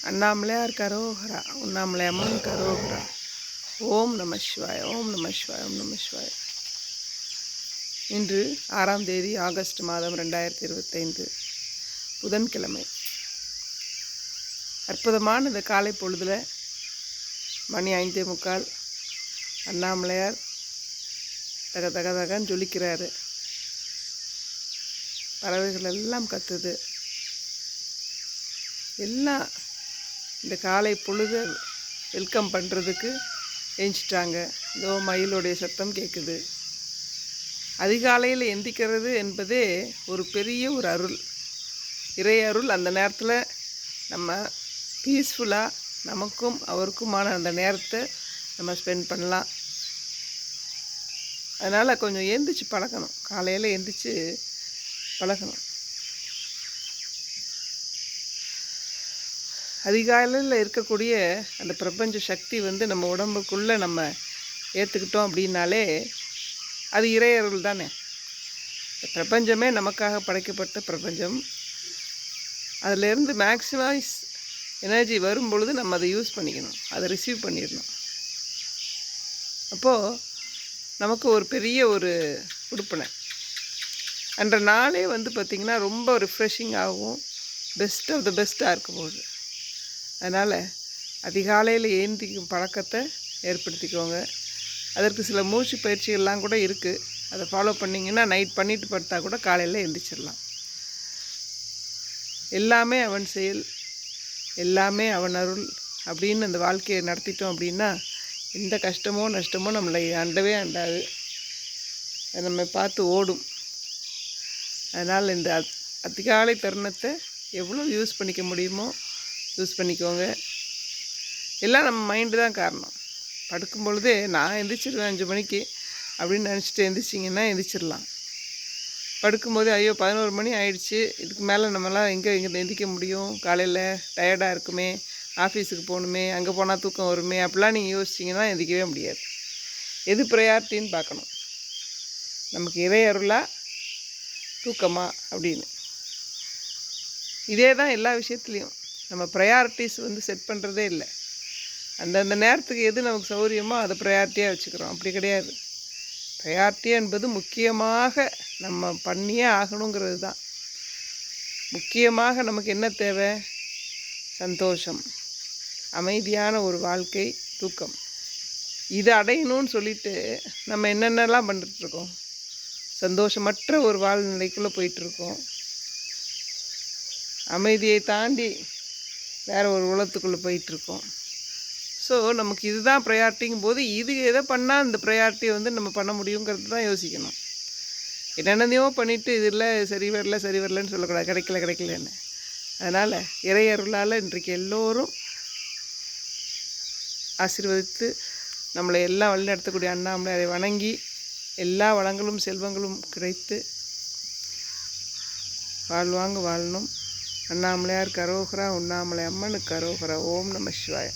அண்ணாமலையார் கரோகரா உண்ணாமலை அம்மன் கரோகரா ஓம் நம சிவாய ஓம் நம சிவாய ஓம் நம சிவாய. இன்று ஆறாம் தேதி ஆகஸ்ட் மாதம் ரெண்டாயிரத்தி இருபத்தைந்து புதன்கிழமை. அற்புதமான இந்த காலை பொழுதில் மணி ஐந்தே முக்கால். அண்ணாமலையார் தக தக தகன்னு ஜொலிக்கிறாரு. பறவைகள் எல்லாம் கத்துது. எல்லாம் இந்த காலை பொழுது வெல்கம் பண்ணுறதுக்கு எழுந்திட்டாங்க இதோ மயிலுடைய சத்தம் கேட்குது அதிகாலையில் எந்திக்கிறது என்பதே ஒரு பெரிய ஒரு அருள். இறை அருள் அந்த நேரத்தில் நம்ம பீஸ்ஃபுல்லாக நமக்கும் அவருக்குமான அந்த நேரத்தை நம்ம ஸ்பெண்ட் பண்ணலாம். அதனால் கொஞ்சம் எந்திரிச்சு பழகணும். காலையில் எந்திரிச்சு பழகணும். அதிகாலையில் இருக்கக்கூடிய அந்த பிரபஞ்ச சக்தி வந்து நம்ம உடம்புக்குள்ளே நம்ம ஏற்றுக்கிட்டோம் அப்படின்னாலே அது இறையருள் தானே. பிரபஞ்சமே நமக்காக படைக்கப்பட்ட பிரபஞ்சம். அதிலேருந்து மேக்ஸிமைஸ் எனர்ஜி வரும் பொழுது நம்ம அதை யூஸ் பண்ணிக்கணும். அதை ரிசீவ் பண்ணிடணும். அப்போது நமக்கு ஒரு பெரிய ஒரு உடுப்பினை அன்ற நாளே வந்து பார்த்திங்கன்னா ரொம்ப ரிஃப்ரெஷிங் ஆகும் பெஸ்ட் ஆஃப் த பெஸ்ட்டாக இருக்கும் போகுது அதனால் அதிகாலையில் ஏந்திக்கும் பழக்கத்தை ஏற்படுத்திக்கோங்க. அதற்கு சில மூச்சு பயிற்சிகள்லாம் கூட இருக்குது அதை ஃபாலோ பண்ணிங்கன்னா நைட் பண்ணிட்டு படுத்தா கூட காலையில் எந்திரிச்சிடலாம் எல்லாமே அவன் செயல் எல்லாமே அவன் அருள் அப்படின்னு அந்த வாழ்க்கையை நடத்திட்டோம் அப்படின்னா எந்த கஷ்டமோ நஷ்டமோ நம்மளை அண்டவே அண்டாது. அதை நம்ம பார்த்து ஓடும். அதனால் இந்த அத் அதிகாலை தருணத்தை எவ்வளோ யூஸ் பண்ணிக்க முடியுமோ யூஸ் பண்ணிக்கோங்க. எல்லாம் நம்ம மைண்டு தான் காரணம். படுக்கும் பொழுதே நான் எந்திரிச்சிருவேன் அஞ்சு மணிக்கு அப்படின்னு நினச்சிட்டு எந்திரிச்சிங்கன்னா எந்திரிச்சிடலாம் படுக்கும்போது ஐயோ பதினோரு மணி ஆயிடுச்சு. இதுக்கு மேலே நம்மலாம் எங்கே இங்கே எந்திரிக்க முடியும்? காலையில் டயர்டாக இருக்குமே ஆஃபீஸுக்கு போகணுமே அங்கே போனால் தூக்கம் வருமே அப்படிலாம் நீங்கள் யோசிச்சிங்கன்னா எந்திரிக்கவே முடியாது. எது ப்ரையாரிட்டின்னு பார்க்கணும். நமக்கு இறை அருளா? தூக்கமா அப்படின்னு. இதே தான் எல்லா விஷயத்துலேயும். நம்ம ப்ரையாரிட்டிஸ் வந்து செட் பண்ணுறதே இல்லை. அந்தந்த நேரத்துக்கு எது நமக்கு சௌகரியமோ அதை ப்ரையாரிட்டியாக வச்சுக்கிறோம். அப்படி கிடையாது. ப்ரையாரிட்டி என்பது முக்கியமாக நம்ம பண்ணியே ஆகணுங்கிறது தான். முக்கியமாக நமக்கு என்ன தேவை? சந்தோஷம். அமைதியான ஒரு வாழ்க்கை தூக்கம். இதை அடையணும்னு சொல்லிட்டு நம்ம என்னென்னலாம் பண்ணிட்டுருக்கோம்? சந்தோஷமற்ற ஒரு வாழ்நிலைக்குள்ளே போயிட்டுருக்கோம். அமைதியை தாண்டி வேறு ஒரு உலகத்துக்குள்ளே போயிட்டுருக்கோம். ஸோ நமக்கு இதுதான் ப்ரையாரிட்டிங்கும் போது இது எதை பண்ணால் இந்த ப்ரையாரிட்டியை வந்து நம்ம பண்ண முடியுங்கிறது தான் யோசிக்கணும். என்னென்னதையோ பண்ணிவிட்டு இதில் சரி வரல சரி வரலன்னு சொல்லக்கூடாது. கிடைக்கல கிடைக்கலன்னு. அதனால் இறையருளால் இன்றைக்கு எல்லோரும் ஆசீர்வதித்து நம்மளை எல்லாம் வழிநடத்தக்கூடிய அண்ணாமலை வணங்கி எல்லா வளங்களும் செல்வங்களும் கிடைத்து வாழ்வாங்க வாழணும். அண்ணாமலையார் கரோகரா உண்ணாமலை அம்மனுக்கு கரோகரா ஓம் நம சிவாய.